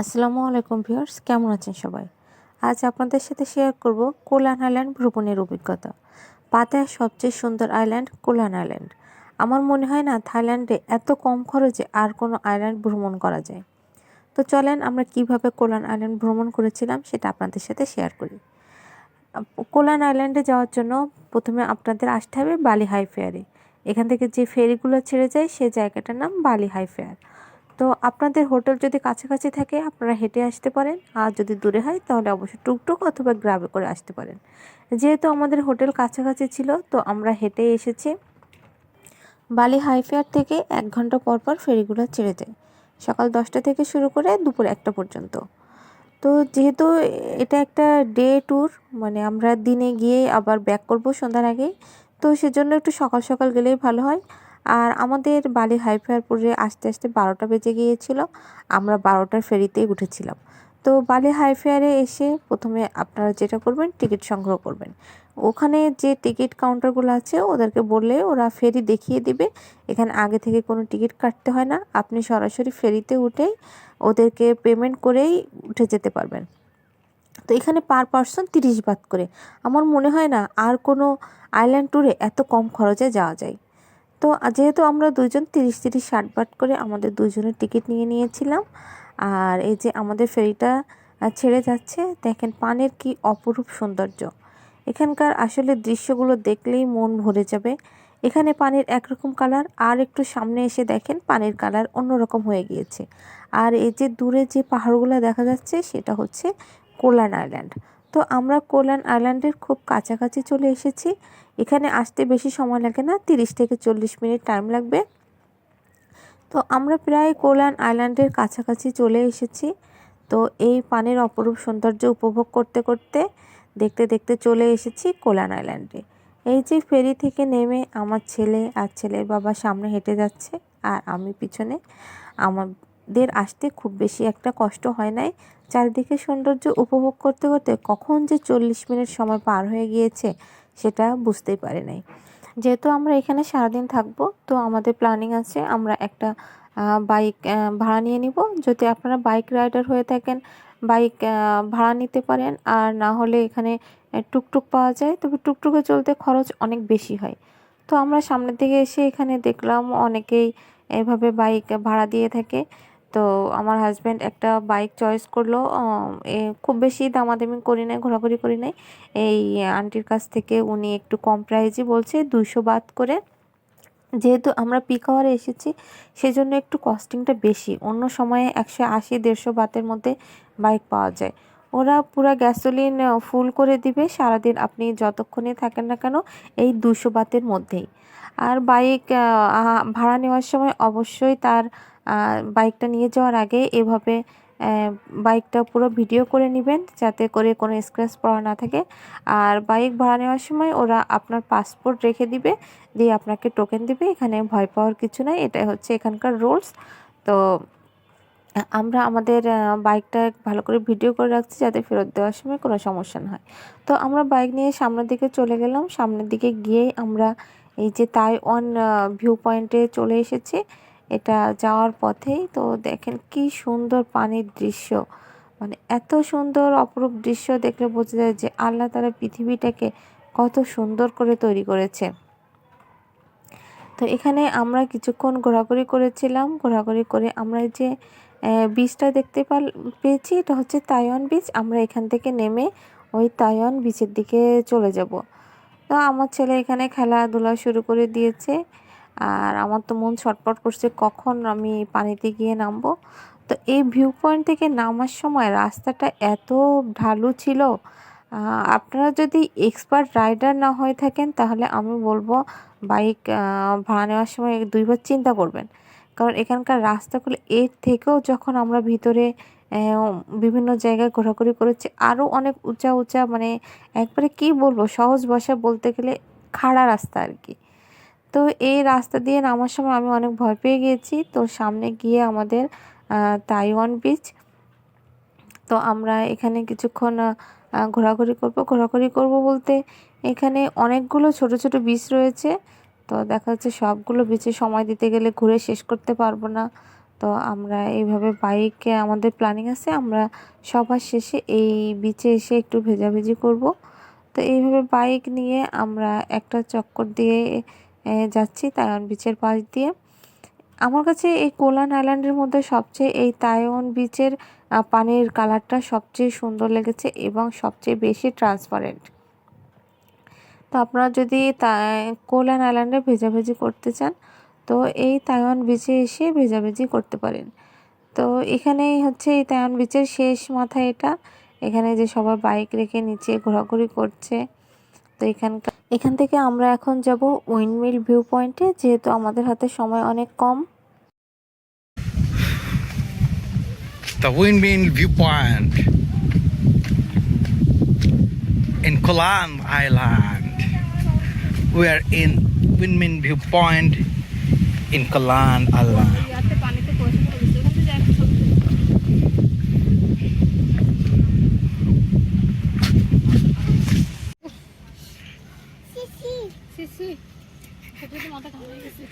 আসসালামু আলাইকুম ভিউয়ার্স, কেমন আছেন সবাই? আজ আপনাদের সাথে শেয়ার করব কোলান আইল্যান্ড ভ্রমণের অভিজ্ঞতা। পাতায় সবচেয়ে সুন্দর আইল্যান্ড কোলান আইল্যান্ড। আমার মনে হয় না, থাইল্যান্ডে এত কম খরচে আর কোনো আইল্যান্ড ভ্রমণ করা যায়। তো চলেন আমরা কীভাবে কোলান আইল্যান্ড ভ্রমণ করেছিলাম সেটা আপনাদের সাথে শেয়ার করি। কোলান আইল্যান্ডে যাওয়ার জন্য প্রথমে আপনাদের আসতে হবে বালি হাই ফেয়ারে। এখান থেকে যে ফেরিগুলো ছেড়ে যায় সেই জায়গাটার নাম বালি হাই ফেয়ার। তো আপনাদের হোটেল যদি কাছাকাছি থাকে, আপনারা হেঁটে আসতে পারেন। আর যদি দূরে হয়, তাহলে অবশ্যই টুকটুক অথবা গ্রাবে করে আসতে পারেন। যেহেতু আমাদের হোটেল কাছাকাছি ছিল, তো আমরা হেঁটে এসেছি। বালি হাইফেয়ার থেকে এক ঘণ্টা পর পর ফেরিগুলো ছেড়ে যায়। সকাল দশটা থেকে শুরু করে দুপুর একটা পর্যন্ত। তো যেহেতু এটা একটা ডে ট্যুর মানে আমরা দিনে গিয়ে আবার ব্যাক করব সন্ধ্যার আগেই, তো সেজন্য একটু সকাল সকাল গেলেই ভালো হয়। আর আমাদের বালি হাইফেয়ারপুরে আস্তে আস্তে বারোটা বেজে গিয়েছিল। আমরা বারোটার ফেরিতেই উঠেছিলাম। তো বালি হাইফেয়ারে এসে প্রথমে আপনারা যেটা করবেন, টিকিট সংগ্রহ করবেন। ওখানে যে টিকিট কাউন্টারগুলো আছে, ওদেরকে বললে ওরা ফেরি দেখিয়ে দিবে। এখানে আগে থেকে কোনো টিকিট কাটতে হয় না। আপনি সরাসরি ফেরিতে উঠেই ওদেরকে পেমেন্ট করেই উঠে যেতে পারবেন। তো এখানে পার পার্সন তিরিশ বাদ করে। আমার মনে হয় না আর কোনো আইল্যান্ড ট্যুরে এত কম খরচে যাওয়া যায়। তো যেহেতু আমরা দুজন তিরিশ তিরিশ ষাট বাট করে আমাদের দুজনের টিকিট নিয়ে নিয়েছিলাম, আর এই যে আমাদের ফেরিটা ছেড়ে যাচ্ছে, দেখেন পানের কি অপরূপ সৌন্দর্য। এখানকার আসলে দৃশ্যগুলো দেখলেই মন ভরে যাবে। এখানে পানির একরকম কালার, আর একটু সামনে এসে দেখেন পানির কালার অন্যরকম হয়ে গিয়েছে। আর এই যে দূরে যে পাহাড়গুলো দেখা যাচ্ছে, সেটা হচ্ছে কোলান আইল্যান্ড। তো আমরা কোলান আইল্যান্ডের খুব কাছাকাছি চলে এসেছি। এখানে আসতে বেশি সময় লাগে না, তিরিশ থেকে চল্লিশ মিনিট টাইম লাগবে। তো আমরা প্রায় কোলান আইল্যান্ডের কাছাকাছি চলে এসেছি। তো এই পানির অপরূপ সৌন্দর্য উপভোগ করতে করতে, দেখতে দেখতে চলে এসেছি কোলান আইল্যান্ডে। এই যে ফেরি থেকে নেমে আমার ছেলে আর ছেলের বাবা সামনে হেঁটে যাচ্ছে আর আমি পিছনে। আমাদের আসতে খুব বেশি একটা কষ্ট হয় নাই। চারিদিকে সৌন্দর্য উপভোগ করতে করতে কখন যে চল্লিশ মিনিট সময় পার হয়ে গিয়েছে সেটা বুঝতেই পারি নাই। যেহেতু আমরা এখানে সারাদিন থাকব, তো আমাদের প্ল্যানিং আছে আমরা একটা বাইক ভাড়া নিয়ে নিব। যদি আপনারা বাইক রাইডার হয়ে থাকেন বাইক ভাড়া নিতে পারেন। আর না হলে এখানে টুকটুক পাওয়া যায়। তবে টুকটুকে চলতে খরচ অনেক বেশি হয়। তো আমরা সামনের দিকে এসে এখানে দেখলাম অনেকেই এভাবে বাইক ভাড়া দিয়ে থাকে। তো আমার হাজব্যান্ড একটা বাইক চয়েস করল খুব বেশি দামাদামি করি নাই, ঘোরাঘুরি করি নাই। এই আন্টির কাছ থেকে উনি একটু কম প্রাইজই বলছে, দুইশো বাদ করে। যেহেতু আমরা পিক আওয়ারে এসেছি, সেজন্য একটু কস্টিংটা বেশি। অন্য সময়ে একশো আশি, দেড়শো বাতের মধ্যে বাইক পাওয়া যায়। ওরা পুরো গ্যাসোলিন ফুল করে দিবে। সারাদিন আপনি যতক্ষণে থাকেন না কেন, এই দুশো বাতের মধ্যেই। আর বাইক ভাড়া নেওয়ার সময় অবশ্যই তার বাইকটা নিয়ে যাওয়ার আগে এভাবে বাইকটা পুরো ভিডিও করে নেবেন যাতে করে কোনো স্ক্র্যাচ পড়া না থাকে। আর বাইক ভাড়া নেওয়ার সময় ওরা আপনার পাসপোর্ট রেখে দিবে, দিয়ে আপনাকে টোকেন দিবে, এখানে ভয় পাওয়ার কিছু নাই, এটাই হচ্ছে এখানকার রুলস তো আমরা আমাদের বাইকটা ভালো করে ভিডিও করে রাখছি যাতে ফেরত দেওয়ার সময় কোনো সমস্যা না হয়। তো আমরা বাইক নিয়ে সামনের দিকে চলে গেলাম, সামনের দিকে গিয়েই আমরা এই যে তাই তাইওয়ান ভিউ পয়েন্টে চলে এসেছি। এটা যাওয়ার পথেই তো দেখেন কি সুন্দর পানির দৃশ্য। মানে এত সুন্দর অপরূপ দৃশ্য দেখলে বোঝা যায় যে আল্লাহ তারা পৃথিবীটাকে কত সুন্দর করে তৈরি করেছে। তো এখানে আমরা কিছুক্ষণ ঘোরাঘুরি করেছিলাম। ঘোরাঘুরি করে আমরা যে বীজটা দেখতে পেয়েছি এটা হচ্ছে তাইওয়ান বীজ আমরা এখান থেকে নেমে ওই তাইওয়ান বীচের দিকে চলে যাব। তো আমার ছেলে এখানে খেলাধুলা শুরু করে দিয়েছে। আর আমার তো মন ছটপট করছে কখন আমি পানিতে গিয়ে নামবো। তো এই ভিউ পয়েন্ট থেকে নামার সময় রাস্তাটা এত ঢালু ছিল আপনারা যদি এক্সপার্ট রাইডার না হয়ে থাকেন তাহলে আমি বলব বাইক ভাড়া নেওয়ার সময় দুইবার চিন্তা করবেন। কারণ এখানকার রাস্তাগুলো এর থেকেও যখন আমরা ভিতরে বিভিন্ন জায়গায় ঘোরাঘুরি করেছি আরও অনেক উঁচা উঁচা মানে একবারে কি বলব সহজ ভাষায় বলতে গেলে খাড়া রাস্তা আর কি। তো এই রাস্তা দিয়ে নামার সময় আমি অনেক ভয় পেয়ে গিয়েছি তো সামনে গিয়ে আমাদের তাইওয়ান বিচ তো আমরা এখানে কিছুক্ষণ ঘোরাঘুরি করব। ঘোরাঘুরি করব বলতে এখানে অনেকগুলো ছোট ছোট বিচ রয়েছে। তো দেখা যাচ্ছে সবগুলো বিচে সময় দিতে গেলে ঘুরে শেষ করতে পারব না। তো আমরা এইভাবে বাইকে আমাদের প্ল্যানিং আছে। আমরা সবার শেষে এই বিচে এসে একটু ভেজাভেজি করব। তো এইভাবে বাইক নিয়ে আমরা একটা চক্কর দিয়ে যাচ্ছি তাইওয়ান বিচের পাশ দিয়ে। আমার কাছে এই কোলান আইল্যান্ডের মধ্যে সবচেয়ে, এই তাইওয়ান বিচের পানির কালারটা সবচেয়ে সুন্দর লেগেছে এবং সবচেয়ে বেশি ট্রান্সপারেন্ট তো আপনারা যদি কোলান আইল্যান্ডে ভেজাভেজি করতে চান, তো এই তাইওয়ান বিচে এসে ভেজাভেজি করতে পারেন। তো এখানেই হচ্ছে এই তাইওয়ান বিচের শেষ মাথা এটা। এখানে যে সবাই বাইক রেখে নিচে ঘোরাঘুরি করছে। তো এখানকার এখান থেকে আমরা এখন যাব উইন্ডমিল ভিউ পয়েন্টে যেহেতু আমাদের হাতে সময় অনেক কম the Windmill Viewpoint in Kolan Island. We are in Windmill Viewpoint in Kolan Island. ইয়াতে পানিতে পয়সা পড়ে গেছে ওখান থেকে যাই একটা ছবি তুলি। সিসি সেটা তো মাথা ঘামে গেছে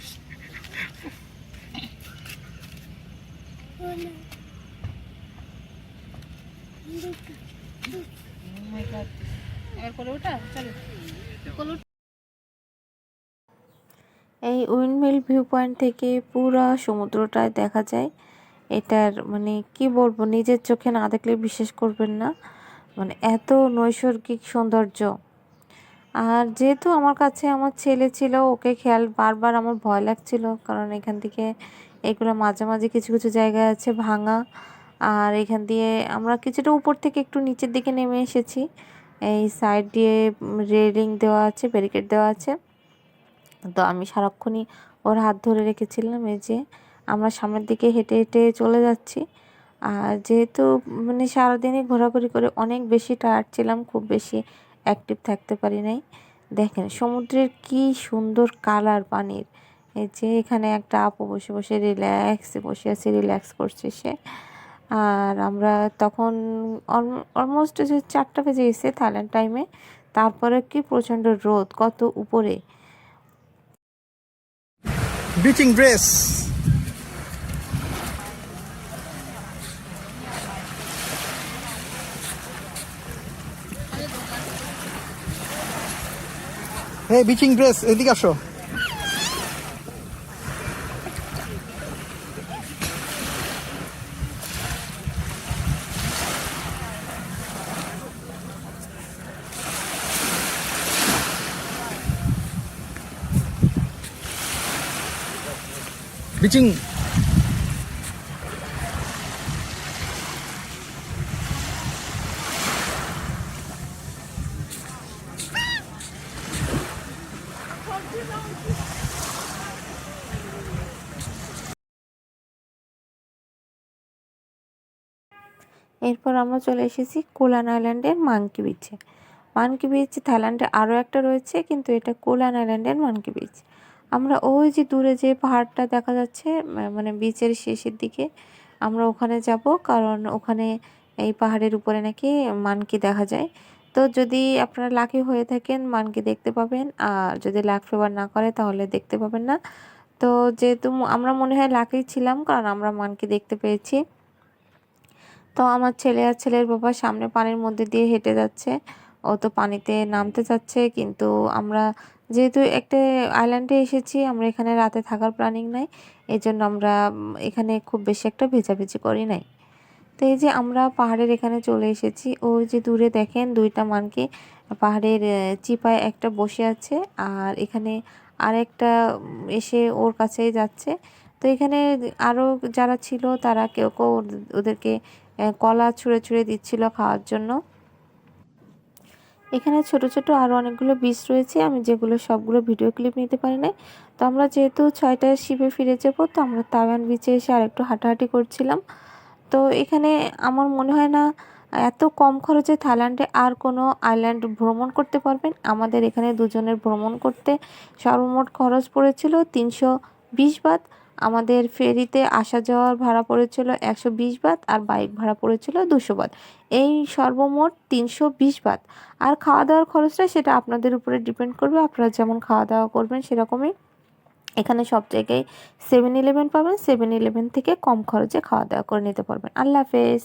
এই উইন্ডমিল ভিউ পয়েন্ট থেকে পুরো সমুদ্রটায় দেখা যায়। এটার মানে কি বলব, নিজের চোখে না দেখলে বিশ্বাস করবেন না। মানে এত নৈসর্গিক সৌন্দর্য। আর যেহেতু আমার কাছে আমার ছেলে ছিল, ওকে খেয়াল বারবার আমার ভয় লাগছিল, কারণ এখান থেকে এগুলো মাঝে মাঝে কিছু কিছু জায়গায় আছে ভাঙা। আর এখান দিয়ে আমরা কিছুটা উপর থেকে একটু নিচের দিকে নেমে এসেছি। এই সাইড দিয়ে রেলিং দেওয়া আছে ব্যারিকেড দেওয়া আছে। তো আমি সারাক্ষণই ওর হাত ধরে রেখেছিলাম এই যে আমরা সামনের দিকে হেঁটে হেঁটে চলে যাচ্ছি। আর যেহেতু মানে সারাদিনই ঘোরাঘুরি করে অনেক বেশি টায়ার্ড ছিলাম, খুব বেশি অ্যাক্টিভ থাকতে পারি নাই। দেখেন সমুদ্রের কি সুন্দর কালার পানির। এই যে এখানে একটা আপু বসে বসে রিল্যাক্সে বসে আছে রিল্যাক্স করছে সে। আর আমরা তখন অলমোস্ট যে চারটা বেজে গেছে থাইল্যান্ড টাইমে তারপরে কি প্রচণ্ড রোদ কত উপরে। Beaching dress Hey, beaching dress এদিকে আসো। বিচিং এরপর আমরা চলে এসেছি কোলান আইল্যান্ডের মানকি বিচে মানকি বিচ থাইল্যান্ডে আরও একটা রয়েছে, কিন্তু এটা কোলান আইল্যান্ডের মানকি বিচ আমরা ওই যে দূরে যে পাহাড়টা দেখা যাচ্ছে মানে বিচের শেষের দিকে, আমরা ওখানে যাব। কারণ ওখানে এই পাহাড়ের উপরে নাকি মানকি দেখা যায়। তো যদি আপনারা লাকি হয়ে থাকেন, মানকি দেখতে পাবেন। আর যদি লাক ফেভার না করে, তাহলে দেখতে পাবেন না। তো যেহেতু আমরা মনে হয় লাকি ছিলাম, কারণ আমরা মানকি দেখতে পেয়েছি। তো আমার ছেলে আর ছেলের বাবা সামনে পানির মধ্যে দিয়ে হেঁটে যাচ্ছে। ও তো পানিতে নামতে চাচ্ছে কিন্তু আমরা যেহেতু একটা আইল্যান্ডে এসেছি, আমরা এখানে রাতে থাকার প্ল্যানিং নাই। এই জন্য আমরা এখানে খুব বেশি একটা ভেজাভেজি করি নাই। তো এই যে আমরা পাহাড়ের এখানে চলে এসেছি, ওই যে দূরে দেখেন দুইটা মানকে, পাহাড়ের চিপায় একটা বসে আছে আর এখানে আরেকটা এসে ওর কাছেই যাচ্ছে। তো এখানে আরও যারা ছিল তারা কেউ কেউ ওদের- ওদেরকে কলা ছুঁড়ে ছুঁড়ে দিচ্ছিল খাওয়ার জন্য। এখানে ছোট ছোট আরও অনেকগুলো বীজ রয়েছে। আমি যেগুলো সবগুলো ভিডিও ক্লিপ নিতে পারি নাই। তো আমরা যেহেতু ছয়টায় শিপে ফিরে যাব, তো আমরা তাওয়ান বিচে এসে আর একটু হাঁটাহাঁটি করছিলাম। তো এখানে আমার মনে হয় না, এত কম খরচে থাইল্যান্ডে আর কোনো আইল্যান্ড ভ্রমণ করতে পারবেন। আমাদের এখানে দুজনের ভ্রমণ করতে সর্বমোট খরচ পড়েছিল তিনশো বিশ বাত আমাদের ফেরিতে আসা যাওয়ার ভাড়া পড়েছিল একশো বিশ বাত আর বাইক ভাড়া পড়েছিল দুশো বাত। এই সর্বমোট তিনশো বিশ বাত। আর খাওয়া দাওয়ার খরচটা সেটা আপনাদের উপরে ডিপেন্ড করবে। আপনারা যেমন খাওয়া দাওয়া করবেন সেরকমই। এখানে সব জায়গায় সেভেন ইলেভেন পাবেন। সেভেন ইলেভেন থেকে কম খরচে খাওয়া দাওয়া করে নিতে পারবেন। আল্লাহ হাফেজ।